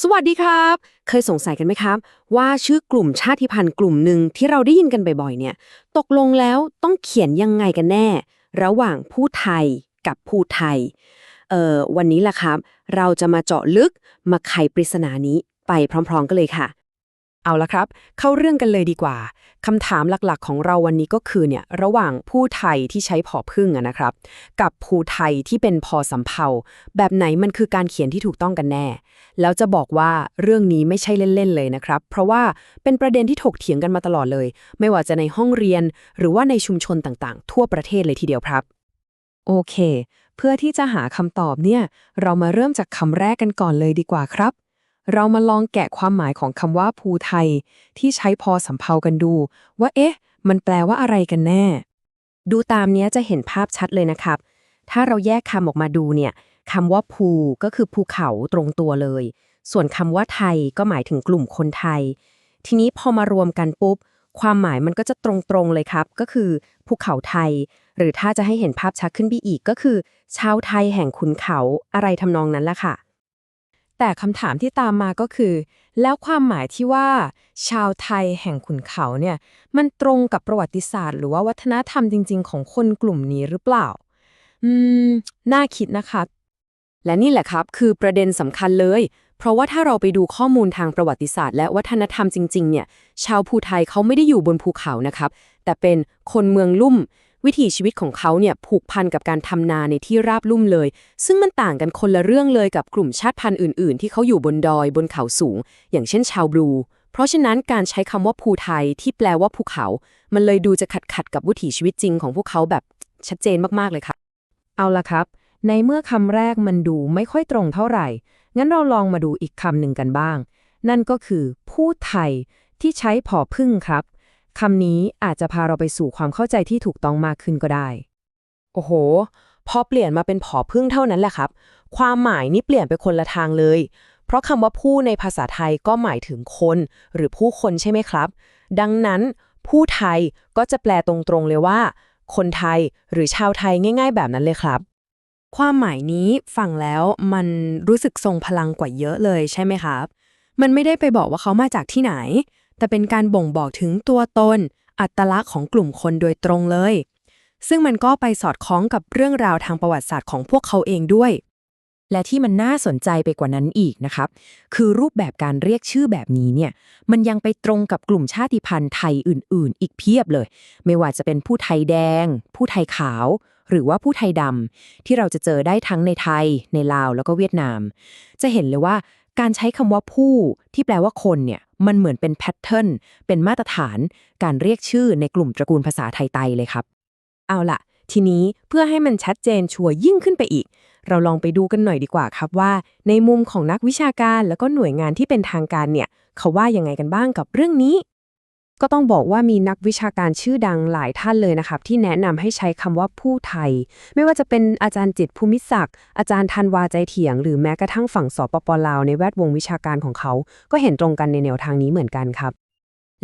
สวัสดีครับ เคยสงสัยกันไหมครับ ว่าชื่อกลุ่มชาติพันธุ์กลุ่มหนึ่งที่เราได้ยินกันบ่อยๆเนี่ย ตกลงแล้วต้องเขียนยังไงกันแน่ ระหว่างผู้ไทยกับผู้ไทย เอ่อวันนี้ล่ะครับ เราจะมาเจาะลึกมาไขปริศนานี้ไปพร้อมๆกันเลยค่ะ เอาละครับ เข้าเรื่องกันเลยดีกว่าคำถามหลักๆ ของเราวันนี้ก็คือเนี่ยระหว่างผู้ไทยที่ใช้ผอพึ่งนะครับ กับผู้ไทยที่เป็นพอสำเพาแบบไหนมันคือการเขียนที่ถูกต้องกันแน่ แล้วจะบอกว่าเรื่องนี้ไม่ใช่เล่นๆเลยนะครับ เพราะว่าเป็นประเด็นที่ถกเถียงกันมาตลอดเลย ไม่ว่าจะในห้องเรียน หรือว่าในชุมชนต่างๆ ทั่วประเทศเลยทีเดียวครับ โอเค เพื่อที่จะหาคำตอบเนี่ย เรามาเริ่มจากคำแรกกันก่อนเลยดีกว่าครับ เรามาลองแกะความหมายของคำว่าภูไทย ที่ใช้พอสำเพากันดู ว่าเอ๊ะ มันแปลว่าอะไรกันแน่ ดูตามเนี้ยจะเห็นภาพชัดเลยนะครับ ถ้าเราแยกคำออกมาดูเนี่ยคำว่าภูก็คือภูเขาตรงตัวเลย ส่วนคำว่าไทยก็หมายถึงกลุ่มคนไทย ทีนี้พอมารวมกันปุ๊บ ความหมายมันก็จะตรงๆเลยครับ ก็คือภูเขาไทย หรือถ้าจะให้เห็นภาพชัดขึ้นไปอีกก็คือ ชาวไทยแห่งขุนเขาอะไรทำนองนั้นละค่ะ แต่คำถามที่ตามมาก็คือ แล้วความหมายที่ว่า ชาวไทยแห่งขุนเขาเนี่ย มันตรงกับประวัติศาสตร์ หรือว่าวัฒนธรรมจริง ๆ ของคนกลุ่มนี้หรือเปล่า อืม น่าคิดนะคะ และนี่แหละครับ คือประเด็นสำคัญเลย เพราะว่าถ้าเราไปดูข้อมูลทางประวัติศาสตร์ และวัฒนธรรมจริง ๆ เนี่ย ชาวภูไทยเขาไม่ได้อยู่บนภูเขานะครับ แต่เป็นคนเมืองลุ่ม วิถีชีวิตของเขาเนี่ยผูกพันกับการทำนาในที่ราบลุ่มเลย ซึ่งมันต่างกันคนละเรื่องเลยกับกลุ่มชาติพันธุ์อื่น ๆ ที่เขาอยู่บนดอยบนเขาสูง อย่างเช่นชาวบลู เพราะฉะนั้นการใช้คำว่าภูไทยที่แปลว่าภูเขา มันเลยดูจะขัดขัดกับวิถีชีวิตจริงของพวกเขาแบบชัดเจนมากๆเลยค่ะ เอาละครับ ในเมื่อคำแรกมันดูไม่ค่อยตรงเท่าไหร่ งั้นเราลองมาดูอีกคำหนึ่งกันบ้าง นั่นก็คือพูดไทยที่ใช้ผอพึ่งครับ คำนี้อาจจะพาเราไปสู่ความเข้าใจที่ถูกต้องมากขึ้นก็ได้ โอ้โห พอเปลี่ยนมาเป็นผอพึ่งเท่านั้นแหละครับ ความหมายนี่เปลี่ยนไปคนละทางเลย เพราะคำว่าผู้ในภาษาไทยก็หมายถึงคน หรือผู้คนใช่ไหมครับ ดังนั้น ผู้ไทยก็จะแปลตรงๆเลยว่า คนไทยหรือชาวไทยง่าย ๆ แบบนั้นเลยครับ ความหมายนี้ฟังแล้วมันรู้สึกทรงพลังกว่าเยอะเลยใช่ไหมครับ มันไม่ได้ไปบอกว่าเขามาจากที่ไหน แต่เป็นการบ่งบอกถึงตัวตน อัตลักษณ์ของกลุ่มคนโดยตรงเลย ซึ่งมันก็ไปสอดคล้องกับเรื่องราวทางประวัติศาสตร์ของพวกเขาเองด้วย และที่มันน่าสนใจไปกว่านั้นอีกนะครับ คือรูปแบบการเรียกชื่อแบบนี้เนี่ย มันยังไปตรงกับกลุ่มชาติพันธุ์ไทยอื่น ๆ อีกเพียบเลย ไม่ว่าจะเป็นผู้ไทยแดง ผู้ไทยขาวหรือว่าผู้ไทยดำที่เราจะเจอได้ทั้งในไทย ในลาวแล้วก็เวียดนาม จะเห็นเลยว่าการใช้คำว่าผู้ที่แปลว่าคนเนี่ย มันเหมือนเป็นแพทเทิร์นเป็นมาตรฐาน การเรียกชื่อในกลุ่มตระกูลภาษาไทยไตเลยครับ เอาล่ะ ทีนี้เพื่อให้มันชัดเจนชัวร์ยิ่งขึ้นไปอีก เราลองไปดูกันหน่อยดีกว่าครับว่า ในมุมของนักวิชาการแล้วก็หน่วยงานที่เป็นทางการเนี่ย เขาว่ายังไงกันบ้างกับเรื่องนี้ ก็ต้องบอกว่ามีนักวิชาการชื่อดังหลายท่านเลยนะครับที่แนะนำให้ใช้คำว่าผู้ไทย ไม่ว่าจะเป็นอาจารย์จิตภูมิศักดิ์อาจารย์ธันวาใจเถียง หรือแม้กระทั่งฝั่งสปปลาวในแวดวงวิชาการของเขา ก็เห็นตรงกันในแนวทางนี้เหมือนกันครับ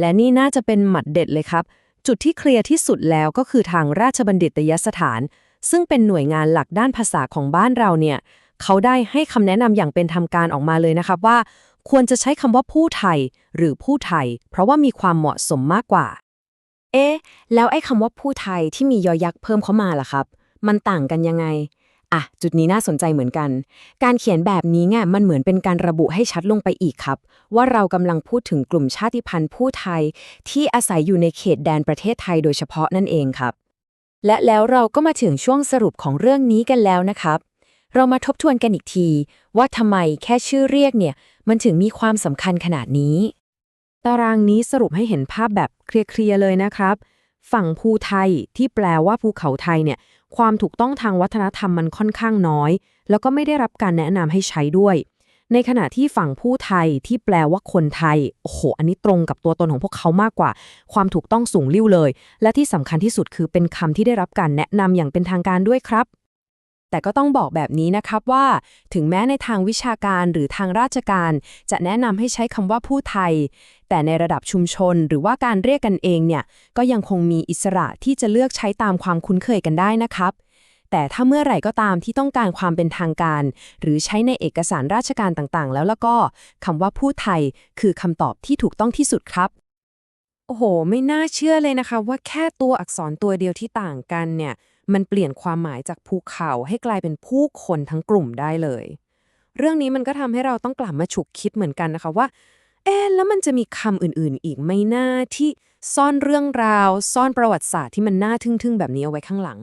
และนี่น่าจะเป็นหมัดเด็ดเลยครับ จุดที่เคลียร์ที่สุดแล้วก็คือทางราชบัณฑิตยสถาน ซึ่งเป็นหน่วยงานหลักด้านภาษาของบ้านเราเนี่ยเขาได้ให้คำแนะนำอย่างเป็นทางการออกมาเลยนะครับว่า ควรจะใช้คำว่าผู้ไทย หรือผู้ไทย เพราะว่ามีความเหมาะสมมากกว่า เอ๊ะ แล้วไอ้คำว่าผู้ไทยที่มียอยักษ์เพิ่มเข้ามาล่ะครับ มันต่างกันยังไง อะ จุดนี้น่าสนใจเหมือนกัน การเขียนแบบนี้เนี่มันเหมือนเป็นการระบุให้ชัดลงไปอีกครับ ว่าเรากำลังพูดถึงกลุ่มชาติพันธุ์ผู้ไทย ที่อาศัยอยู่ในเขตแดนประเทศไทยโดยเฉพาะนั่นเองครับ และแล้วเราก็มาถึงช่วงสรุปของเรื่องนี้กันแล้วนะครับ เรามาทบทวนกันอีกที ว่าทำไมแค่ชื่อเรียกเนี่ย มันถึงมีความสำคัญขนาดนี้ ตารางนี้สรุปให้เห็นภาพแบบเคลียร์ๆเลยนะครับ ฝั่งภูไทยที่แปลว่าภูเขาไทยเนี่ยความถูกต้องทางวัฒนธรรมมันค่อนข้างน้อย แล้วก็ไม่ได้รับการแนะนำให้ใช้ด้วย ในขณะที่ฝั่งผู้ไทยที่แปลว่าคนไทย โอ้โห อันนี้ตรงกับตัวตนของพวกเขามากกว่า ความถูกต้องสูงลิ่วเลย และที่สำคัญที่สุดคือเป็นคำที่ได้รับการแนะนำอย่างเป็นทางการด้วยครับ แต่ก็ต้องบอกแบบนี้นะครับว่า ถึงแม้ในทางวิชาการหรือทางราชการ จะแนะนำให้ใช้คำว่าผู้ไทย แต่ในระดับชุมชนหรือว่าการเรียกกันเองเนี่ย ก็ยังคงมีอิสระที่จะเลือกใช้ตามความคุ้นเคยกันได้นะครับแต่ถ้าเมื่อไหร่ก็ตามที่ต้องการความเป็นทางการ หรือใช้ในเอกสารราชการต่างๆ แล้วแล้วก็คำว่าผู้ไทย คือคำตอบที่ถูกต้องที่สุดครับ โอ้โห ไม่น่าเชื่อเลยนะคะ ว่าแค่ตัวอักษรตัวเดียวที่ต่างกันเนี่ย มันเปลี่ยนความหมายจากภูเขาให้กลายเป็นผู้คนทั้งกลุ่มได้เลย เรื่องนี้มันก็ทำให้เราต้องกลับมาฉุกคิดเหมือนกันนะคะว่า เอ๊แล้วมันจะมีคำอื่นๆ อีกไหมหน้าที่ซ่อนเรื่องราว ซ่อนประวัติศาสตร์ที่มันน่าทึ่งๆ แบบนี้เอาไว้ข้างหลัง